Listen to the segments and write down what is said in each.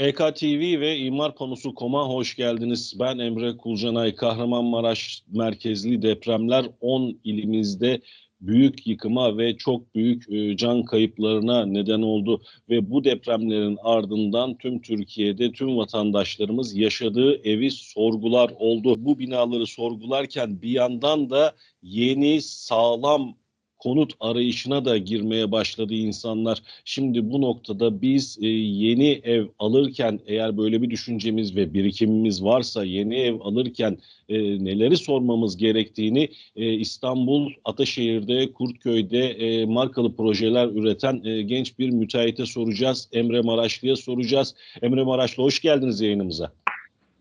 EKTV ve İmar Panosu Koma hoş geldiniz. Ben Emre Kulcanay. Kahramanmaraş merkezli depremler 10 ilimizde büyük yıkıma ve çok büyük e, can kayıplarına neden oldu ve bu depremlerin ardından tüm Türkiye'de tüm vatandaşlarımız yaşadığı evi sorgular oldu. Bu binaları sorgularken bir yandan da yeni sağlam konut arayışına da girmeye başladı insanlar. Şimdi bu noktada biz e, yeni ev alırken eğer böyle bir düşüncemiz ve birikimimiz varsa yeni ev alırken e, neleri sormamız gerektiğini e, İstanbul Ataşehir'de, Kurtköy'de e, markalı projeler üreten e, genç bir müteahhite soracağız. Emre Maraşlı'ya soracağız. Emre Maraşlı hoş geldiniz yayınımıza.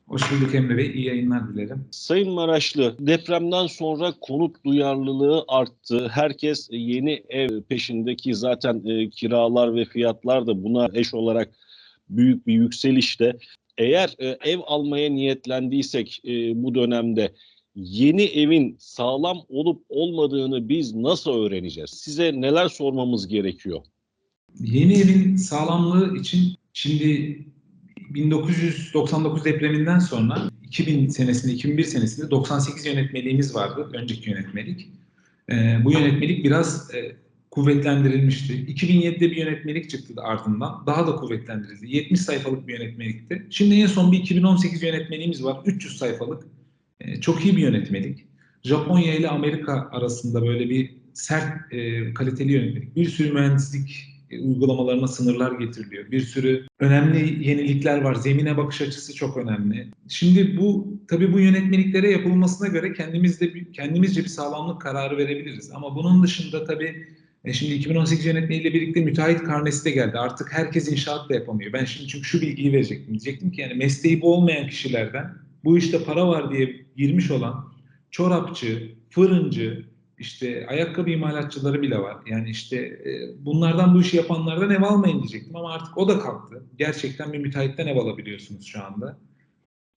Hoş bulduk Emre Bey. İyi yayınlar dilerim. Sayın Maraşlı, depremden sonra konut duyarlılığı arttı. Herkes yeni ev peşindeki zaten e, kiralar ve fiyatlar da buna eş olarak büyük bir yükselişte. Eğer e, ev almaya niyetlendiysek e, bu dönemde yeni evin sağlam olup olmadığını biz nasıl öğreneceğiz? Size neler sormamız gerekiyor? Yeni evin sağlamlığı için şimdi 1999 depreminden sonra 2000 senesinde, 2001 senesinde 98 yönetmeliğimiz vardı. Önceki yönetmelik. Ee, bu yönetmelik biraz e, kuvvetlendirilmişti. 2007'de bir yönetmelik çıktı da ardından. Daha da kuvvetlendirildi. 70 sayfalık bir yönetmelikti. Şimdi en son bir 2018 yönetmeliğimiz var. 300 sayfalık. Ee, çok iyi bir yönetmelik. Japonya ile Amerika arasında böyle bir sert, e, kaliteli yönetmelik. Bir sürü mühendislik e, uygulamalarına sınırlar getiriliyor. Bir sürü önemli yenilikler var. Zemine bakış açısı çok önemli. Şimdi bu tabii bu yönetmeliklere yapılmasına göre kendimizde bir, kendimizce bir sağlamlık kararı verebiliriz. Ama bunun dışında tabii e, şimdi 2018 yönetmeliğiyle birlikte müteahhit karnesi de geldi. Artık herkes inşaat da yapamıyor. Ben şimdi çünkü şu bilgiyi verecektim. Diyecektim ki yani mesleği bu olmayan kişilerden bu işte para var diye girmiş olan çorapçı, fırıncı, işte ayakkabı imalatçıları bile var. Yani işte e, bunlardan bu işi yapanlardan ev almayın diyecektim ama artık o da kalktı. Gerçekten bir müteahhitten ev alabiliyorsunuz şu anda.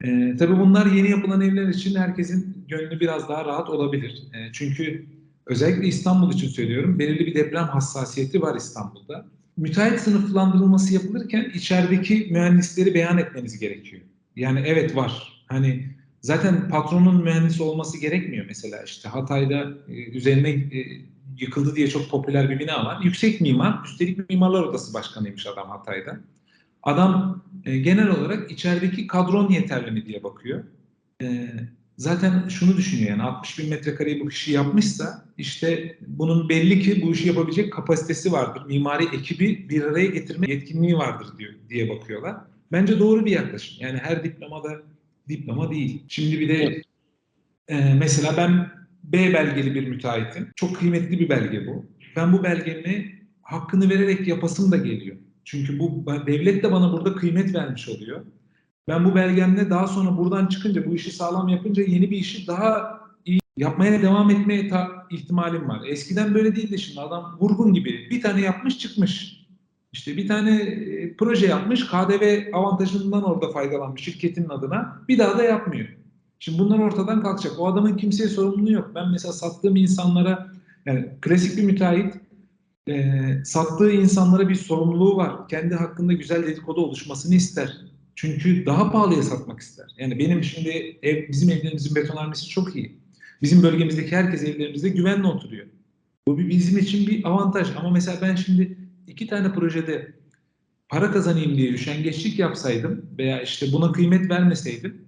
E, tabii bunlar yeni yapılan evler için herkesin gönlü biraz daha rahat olabilir. E, çünkü özellikle İstanbul için söylüyorum belirli bir deprem hassasiyeti var İstanbul'da. Müteahhit sınıflandırılması yapılırken içerideki mühendisleri beyan etmeniz gerekiyor. Yani evet var. Hani Zaten patronun mühendis olması gerekmiyor mesela işte Hatay'da e, üzerine e, yıkıldı diye çok popüler bir bina var. Yüksek mimar, üstelik mimarlar odası başkanıymış adam Hatay'da. Adam e, genel olarak içerideki kadron yeterli mi diye bakıyor. Zaten şunu düşünüyor yani 60 bin metrekareyi bu kişi yapmışsa işte bunun belli ki bu işi yapabilecek kapasitesi vardır. Mimari ekibi bir araya getirme yetkinliği vardır diyor diye bakıyorlar. Bence doğru bir yaklaşım. Yani her diplomada diploma değil. Şimdi bir de e, mesela ben B belgeli bir müteahhitim. Çok kıymetli bir belge bu. Ben bu belgemi hakkını vererek yapasım da geliyor. Çünkü bu devlet de bana burada kıymet vermiş oluyor. Ben bu belgemle daha sonra buradan çıkınca, bu işi sağlam yapınca yeni bir işi daha iyi yapmaya devam etmeye ta- ihtimalim var. Eskiden böyle değildi şimdi adam vurgun gibi bir tane yapmış çıkmış. İşte bir tane e, proje yapmış, KDV avantajından orada faydalanmış şirketin adına. Bir daha da yapmıyor. Şimdi bunlar ortadan kalkacak. O adamın kimseye sorumluluğu yok. Ben mesela sattığım insanlara, yani klasik bir müteahhit, e, sattığı insanlara bir sorumluluğu var. Kendi hakkında güzel dedikodu oluşmasını ister. Çünkü daha pahalıya satmak ister. Yani benim şimdi ev, bizim evlerimizin betonarmesi çok iyi. Bizim bölgemizdeki herkes evlerimizde güvenle oturuyor. Bu bizim için bir avantaj. Ama mesela ben şimdi iki tane projede para kazanayım diye üşengeçlik yapsaydım veya işte buna kıymet vermeseydim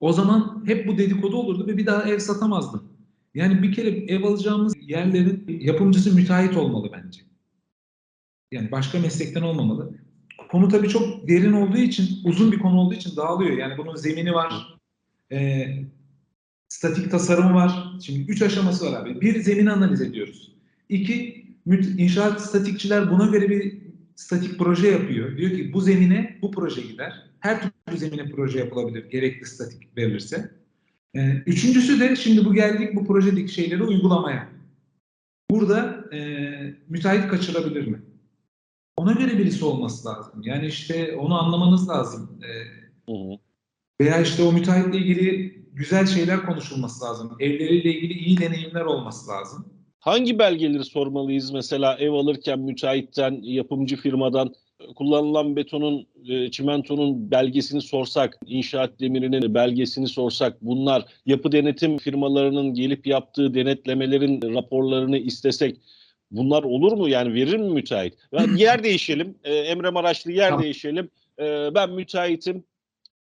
o zaman hep bu dedikodu olurdu ve bir daha ev satamazdım. Yani bir kere ev alacağımız yerlerin yapımcısı müteahhit olmalı bence. Yani başka meslekten olmamalı. Konu tabii çok derin olduğu için, uzun bir konu olduğu için dağılıyor. Yani bunun zemini var, e, statik tasarımı var. Şimdi üç aşaması var abi. Bir, zemin analiz ediyoruz. İki, İnşaat statikçiler buna göre bir statik proje yapıyor. Diyor ki bu zemine bu proje gider. Her türlü zemine proje yapılabilir gerekli statik verilirse. Ee, üçüncüsü de şimdi bu geldik bu projedeki şeyleri uygulamaya. Burada e, müteahhit kaçırabilir mi? Ona göre birisi olması lazım. Yani işte onu anlamanız lazım. Ee, veya işte o müteahhitle ilgili güzel şeyler konuşulması lazım. Evleriyle ilgili iyi deneyimler olması lazım. Hangi belgeleri sormalıyız mesela ev alırken müteahhitten, yapımcı firmadan kullanılan betonun, e, çimentonun belgesini sorsak, inşaat demirinin belgesini sorsak, bunlar yapı denetim firmalarının gelip yaptığı denetlemelerin raporlarını istesek bunlar olur mu? Yani verir mi müteahhit? Yani yer değişelim. E, Emre Maraşlı yer Tamam. değişelim. E, ben müteahhitim.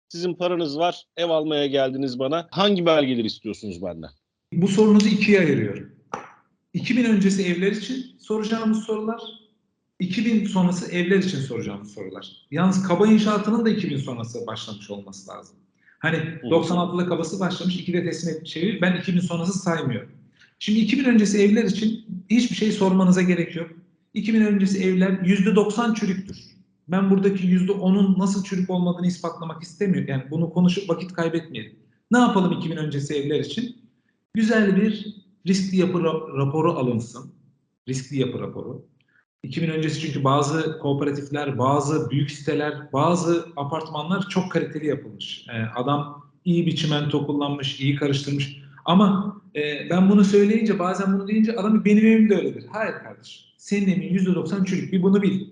Sizin paranız var. Ev almaya geldiniz bana. Hangi belgeleri istiyorsunuz benden? Bu sorunuzu ikiye ayırıyorum. 2000 öncesi evler için soracağımız sorular, 2000 sonrası evler için soracağımız sorular. Yalnız kaba inşaatının da 2000 sonrası başlamış olması lazım. Hani 96'da kabası başlamış, 2'de teslim etmiş evi. Ben 2000 sonrası saymıyorum. Şimdi 2000 öncesi evler için hiçbir şey sormanıza gerek yok. 2000 öncesi evler %90 çürüktür. Ben buradaki %10'un nasıl çürük olmadığını ispatlamak istemiyorum. Yani bunu konuşup vakit kaybetmeyelim. Ne yapalım 2000 öncesi evler için? Güzel bir riskli yapı ra- raporu alınsın. Riskli yapı raporu. 2000 öncesi çünkü bazı kooperatifler, bazı büyük siteler, bazı apartmanlar çok kaliteli yapılmış. Ee, adam iyi bir çimento kullanmış, iyi karıştırmış. Ama e, ben bunu söyleyince, bazen bunu deyince adam benim evim de öyledir. Hayır kardeşim. Senin evin %90 çürük. Bir bunu bil.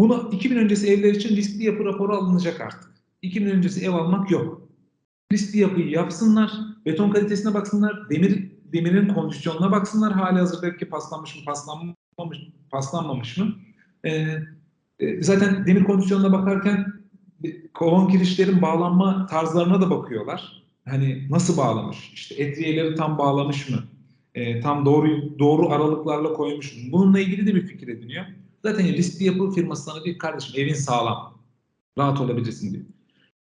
Bunu 2000 öncesi evler için riskli yapı raporu alınacak artık. 2000 öncesi ev almak yok. Riskli yapıyı yapsınlar, beton kalitesine baksınlar, demir demirin kondisyonuna baksınlar. Hali hazırdaki paslanmış mı, paslanmamış, paslanmamış mı? Ee, e, zaten demir kondisyonuna bakarken e, kolon kirişlerin bağlanma tarzlarına da bakıyorlar. Hani nasıl bağlamış? İşte etriyeleri tam bağlamış mı? Ee, tam doğru doğru aralıklarla koymuş mu? Bununla ilgili de bir fikir ediniyor. Zaten riskli yapı firması sana diyor kardeşim evin sağlam. Rahat olabilirsin diyor.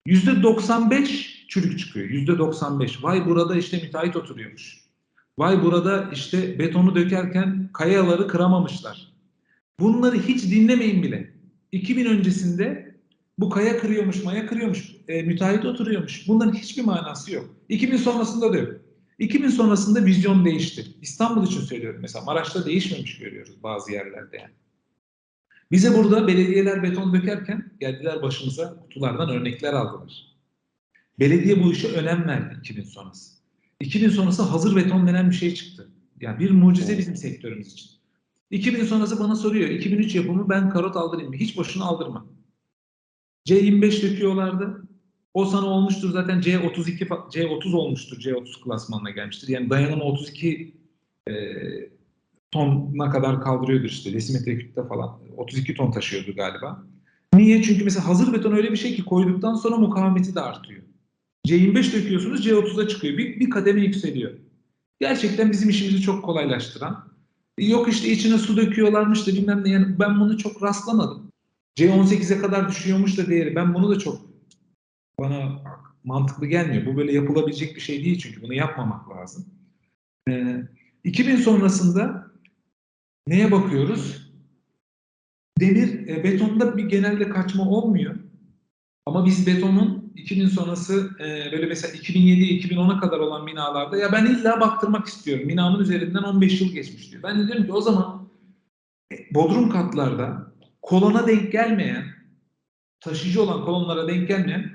%95 çürük çıkıyor. %95. Vay burada işte müteahhit oturuyormuş. Vay burada işte betonu dökerken kayaları kıramamışlar. Bunları hiç dinlemeyin bile. 2000 öncesinde bu kaya kırıyormuş, maya kırıyormuş, e, müteahhit oturuyormuş. Bunların hiçbir manası yok. 2000 sonrasında da yok. 2000 sonrasında vizyon değişti. İstanbul için söylüyorum mesela. Maraş'ta değişmemiş görüyoruz bazı yerlerde yani. Bize burada belediyeler beton dökerken geldiler başımıza kutulardan örnekler aldılar. Belediye bu işe önem verdi 2000 sonrası. 2000 sonrası hazır beton denen bir şey çıktı. Yani bir mucize bizim sektörümüz için. 2000 sonrası bana soruyor. 2003 yapımı ben karot aldırayım mı? Hiç boşuna aldırma. C25 döküyorlardı. O sana olmuştur zaten C32 fa- C30 olmuştur. C30 klasmanına gelmiştir. Yani dayanımı 32 e, tona kadar kaldırıyordur işte. Desimetre kütle falan. 32 ton taşıyordu galiba. Niye? Çünkü mesela hazır beton öyle bir şey ki koyduktan sonra mukavemeti de artıyor. C25 döküyorsunuz C30'a çıkıyor. Bir, bir kademe yükseliyor. Gerçekten bizim işimizi çok kolaylaştıran. Yok işte içine su döküyorlarmış da bilmem ne. Yani ben bunu çok rastlamadım. C18'e kadar düşüyormuş da değeri. Ben bunu da çok bana mantıklı gelmiyor. Bu böyle yapılabilecek bir şey değil çünkü bunu yapmamak lazım. Ee, 2000 sonrasında neye bakıyoruz? Demir, e, betonda bir genelde kaçma olmuyor. Ama biz betonun 2000 sonrası e, böyle mesela 2007-2010'a kadar olan binalarda ya ben illa baktırmak istiyorum. Binamın üzerinden 15 yıl geçmiş diyor. Ben de diyorum ki o zaman e, bodrum katlarda kolona denk gelmeyen, taşıyıcı olan kolonlara denk gelmeyen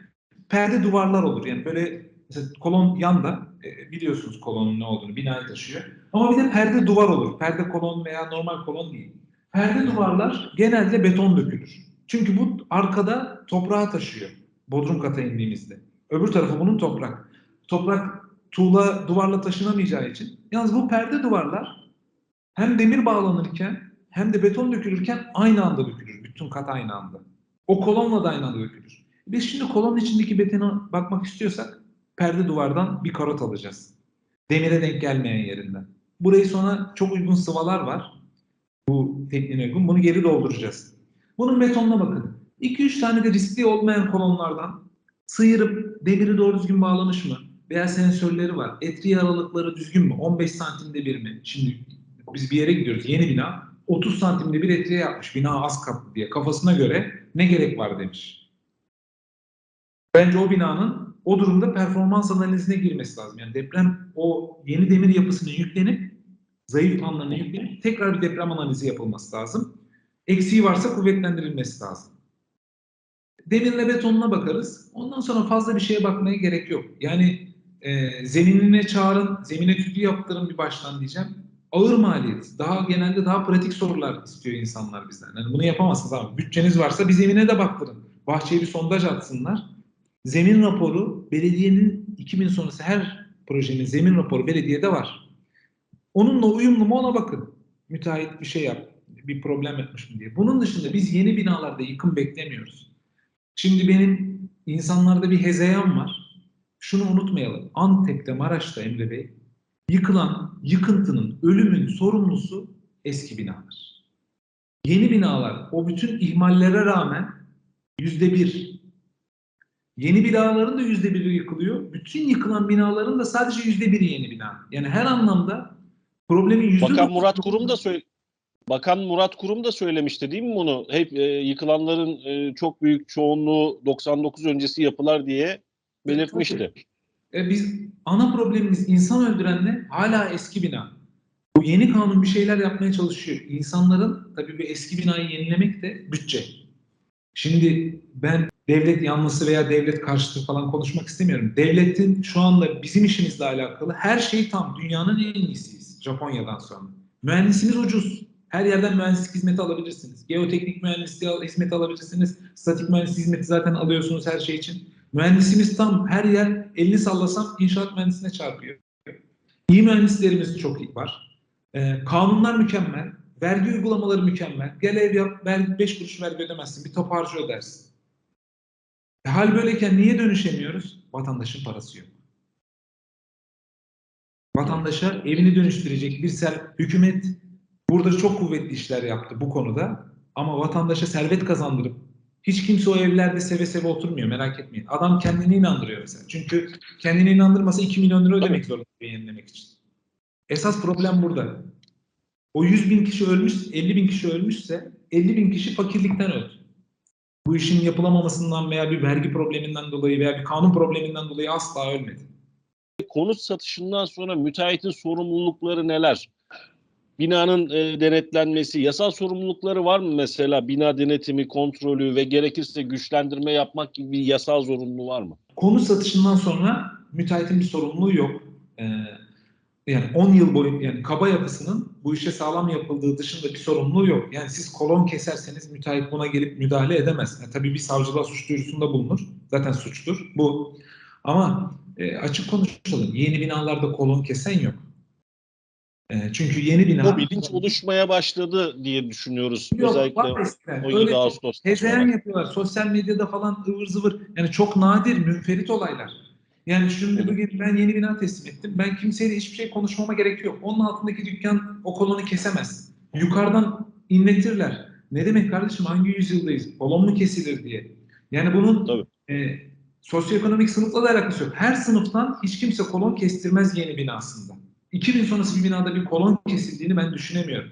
perde duvarlar olur. Yani böyle mesela kolon yanda e, biliyorsunuz kolonun ne olduğunu binayı taşıyor. Ama bir de perde duvar olur. Perde kolon veya normal kolon değil. Perde duvarlar genelde beton dökülür. Çünkü bu arkada toprağı taşıyor. Bodrum kata indiğimizde. Öbür tarafı bunun toprak. Toprak tuğla duvarla taşınamayacağı için. Yalnız bu perde duvarlar hem demir bağlanırken hem de beton dökülürken aynı anda dökülür. Bütün kat aynı anda. O kolonla da aynı anda dökülür. Biz şimdi kolonun içindeki betona bakmak istiyorsak perde duvardan bir karot alacağız. Demire denk gelmeyen yerinden. Burayı sonra çok uygun sıvalar var. Bu tekniğine uygun. Bunu geri dolduracağız. Bunun betonuna bakın. 2-3 tane de riskli olmayan kolonlardan sıyırıp demiri doğru düzgün bağlamış mı? Veya sensörleri var. Etriği aralıkları düzgün mü? 15 santimde bir mi? Şimdi biz bir yere gidiyoruz. Yeni bina. 30 santimde bir etriğe yapmış. Bina az katlı diye. Kafasına göre ne gerek var demiş. Bence o binanın o durumda performans analizine girmesi lazım. Yani deprem o yeni demir yapısına yüklenip zayıf anlarına yüklenip tekrar bir deprem analizi yapılması lazım. Eksiği varsa kuvvetlendirilmesi lazım. Demirle betonuna bakarız. Ondan sonra fazla bir şeye bakmaya gerek yok. Yani e, zeminine çağırın, zemine tüdü yaptırın bir baştan diyeceğim. ağır maliyet. Daha genelde daha pratik sorular istiyor insanlar bizden. Yani bunu yapamazsınız abi. Bütçeniz varsa bir zemine de baktırın. Bahçeye bir sondaj atsınlar. Zemin raporu belediyenin 2000 sonrası her projenin zemin raporu belediyede var. Onunla uyumlu mu ona bakın. Müteahhit bir şey yap, bir problem yapmış mı diye. Bunun dışında biz yeni binalarda yıkım beklemiyoruz. Şimdi benim insanlarda bir hezeyan var. Şunu unutmayalım. Antep'te, Maraş'ta Emre Bey yıkılan yıkıntının, ölümün sorumlusu eski binalar. Yeni binalar o bütün ihmallere rağmen yüzde bir. Yeni binaların da yüzde biri yıkılıyor. Bütün yıkılan binaların da sadece yüzde biri yeni bina. Yani her anlamda problemin yüzde Bakan Murat Kurum da söyle Bakan Murat Kurum da söylemişti değil mi bunu? Hep e, yıkılanların e, çok büyük çoğunluğu 99 öncesi yapılar diye belirtmişti. E biz ana problemimiz insan öldürenle hala eski bina. Bu yeni kanun bir şeyler yapmaya çalışıyor. İnsanların tabii bu eski binayı yenilemek de bütçe. Şimdi ben devlet yanlısı veya devlet karşıtı falan konuşmak istemiyorum. Devletin şu anda bizim işimizle alakalı her şey tam. Dünyanın en iyisiyiz Japonya'dan sonra. Mühendisimiz ucuz. Her yerden mühendislik hizmeti alabilirsiniz. Geoteknik mühendisliği hizmeti alabilirsiniz. Statik mühendislik hizmeti zaten alıyorsunuz her şey için. Mühendisimiz tam her yer elini sallasam inşaat mühendisine çarpıyor. İyi mühendislerimiz çok iyi var. Ee, kanunlar mükemmel. Vergi uygulamaları mükemmel. Gel ev yap, ver, 5 kuruş vergi ödemezsin. Bir top ödersin. E, hal böyleyken niye dönüşemiyoruz? Vatandaşın parası yok. Vatandaşa evini dönüştürecek bir ser, hükümet burada çok kuvvetli işler yaptı bu konuda. Ama vatandaşa servet kazandırıp hiç kimse o evlerde seve seve oturmuyor merak etmeyin. Adam kendini inandırıyor mesela. Çünkü kendini inandırmasa 2 milyon lira ödemek zorunda yenilemek için. Esas problem burada. O 100 bin kişi ölmüş, 50 bin kişi ölmüşse 50 bin kişi fakirlikten öldü. Bu işin yapılamamasından veya bir vergi probleminden dolayı veya bir kanun probleminden dolayı asla ölmedi. Konut satışından sonra müteahhitin sorumlulukları neler? Binanın e, denetlenmesi, yasal sorumlulukları var mı mesela? Bina denetimi, kontrolü ve gerekirse güçlendirme yapmak gibi bir yasal zorunluluğu var mı? Konut satışından sonra müteahhitin bir sorumluluğu yok. Ee, yani 10 yıl boyunca yani kaba yapısının bu işe sağlam yapıldığı dışında bir sorumluluğu yok. Yani siz kolon keserseniz müteahhit buna gelip müdahale edemez. Yani tabii bir savcılığa suç duyurusunda bulunur. Zaten suçtur bu. Ama e, açık konuşalım. Yeni binalarda kolon kesen yok. E, çünkü yeni bina... Bu bilinç oluşmaya başladı diye düşünüyoruz. Yok, Özellikle var eskiden. 17 Öyle Ağustos'ta Hezeyan yapıyorlar. Sosyal medyada falan ıvır zıvır. Yani çok nadir, münferit olaylar. Yani şimdi Evet. bugün ben yeni bina teslim ettim. Ben kimseyle hiçbir şey konuşmama gerek yok. Onun altındaki dükkan o kolonu kesemez. Yukarıdan inletirler. Ne demek kardeşim hangi yüzyıldayız? Kolon mu kesilir diye. Yani bunun Tabii. e, sosyoekonomik sınıfla da alakası yok. Her sınıftan hiç kimse kolon kestirmez yeni binasında. 2000 sonrası bir binada bir kolon kesildiğini ben düşünemiyorum.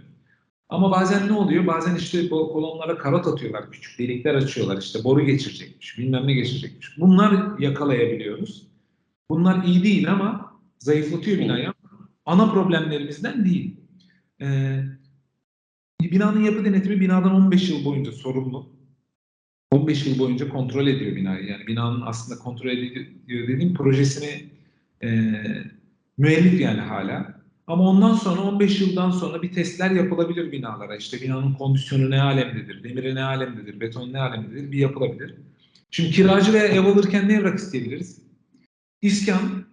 Ama bazen ne oluyor? Bazen işte bu kolonlara karot atıyorlar. Küçük delikler açıyorlar. İşte boru geçirecekmiş. Bilmem ne geçirecekmiş. Bunlar yakalayabiliyoruz. Bunlar iyi değil ama zayıflatıyor binayı. Ana problemlerimizden değil. Ee, binanın yapı denetimi binadan 15 yıl boyunca sorumlu. 15 yıl boyunca kontrol ediyor binayı. Yani binanın aslında kontrol ediyor dediğim projesini e, müellif yani hala. Ama ondan sonra 15 yıldan sonra bir testler yapılabilir binalara. İşte binanın kondisyonu ne alemdedir, demiri ne alemdedir, beton ne alemdedir bir yapılabilir. Şimdi kiracı veya ev alırken ne evrak isteyebiliriz? İskan,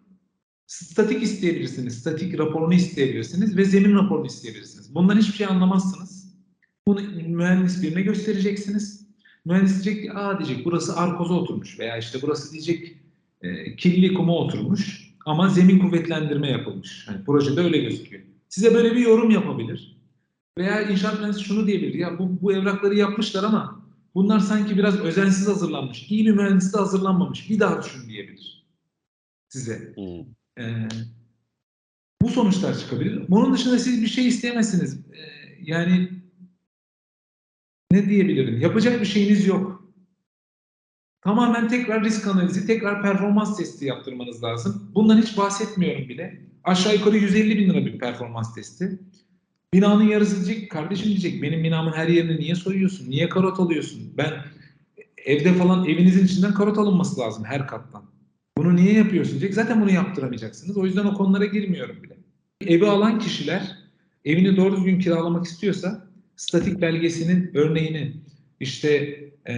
statik isteyebilirsiniz, statik raporunu isteyebilirsiniz ve zemin raporunu isteyebilirsiniz. Bundan hiçbir şey anlamazsınız. Bunu mühendis birine göstereceksiniz. Mühendis diyecek ki, aa diyecek burası arkoza oturmuş veya işte burası diyecek e, kirli kuma oturmuş ama zemin kuvvetlendirme yapılmış. Yani projede öyle gözüküyor. Size böyle bir yorum yapabilir. Veya inşaat mühendisi şunu diyebilir. Ya bu, bu evrakları yapmışlar ama bunlar sanki biraz özensiz hazırlanmış. İyi bir mühendis de hazırlanmamış. Bir daha düşün diyebilir size. Hmm. Ee, bu sonuçlar çıkabilir. Bunun dışında siz bir şey isteyemezsiniz. Ee, yani ne diyebilirim? Yapacak bir şeyiniz yok. Tamamen tekrar risk analizi, tekrar performans testi yaptırmanız lazım. Bundan hiç bahsetmiyorum bile. Aşağı yukarı 150 bin lira bir performans testi. Binanın yarısı diyecek, kardeşim diyecek, benim binamın her yerini niye soyuyorsun, niye karot alıyorsun? Ben evde falan evinizin içinden karot alınması lazım her kattan. Bunu niye yapıyorsun diyecek. Zaten bunu yaptıramayacaksınız. O yüzden o konulara girmiyorum bile. Evi alan kişiler evini doğru düzgün kiralamak istiyorsa statik belgesinin örneğini işte e,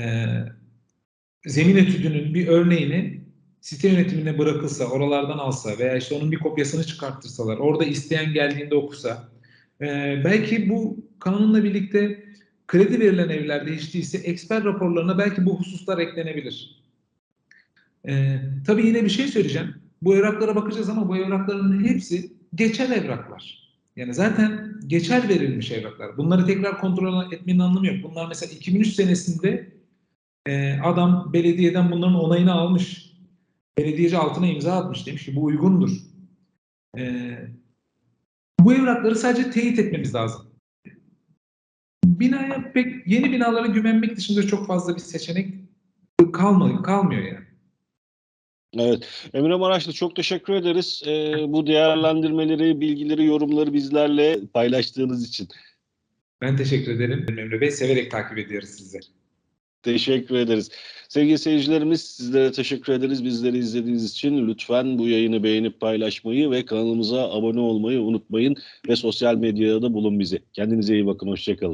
zemin etüdünün bir örneğini site yönetimine bırakılsa, oralardan alsa veya işte onun bir kopyasını çıkartırsalar, orada isteyen geldiğinde okusa, e, belki bu kanunla birlikte kredi verilen evlerde hiç değilse eksper raporlarına belki bu hususlar eklenebilir. E, tabii yine bir şey söyleyeceğim. Bu evraklara bakacağız ama bu evrakların hepsi geçer evraklar. Yani zaten geçer verilmiş evraklar. Bunları tekrar kontrol etmenin anlamı yok. Bunlar mesela 2003 senesinde e, adam belediyeden bunların onayını almış. Belediyeci altına imza atmış. Demiş ki bu uygundur. E, bu evrakları sadece teyit etmemiz lazım. Binaya pek yeni binalara güvenmek dışında çok fazla bir seçenek kalmıyor, kalmıyor yani. Evet. Emre Maraşlı çok teşekkür ederiz. Ee, bu değerlendirmeleri, bilgileri, yorumları bizlerle paylaştığınız için. Ben teşekkür ederim Emre Bey. Severek takip ediyoruz sizi. Teşekkür ederiz. Sevgili seyircilerimiz sizlere teşekkür ederiz. Bizleri izlediğiniz için lütfen bu yayını beğenip paylaşmayı ve kanalımıza abone olmayı unutmayın. Ve sosyal medyada da bulun bizi. Kendinize iyi bakın. Hoşçakalın.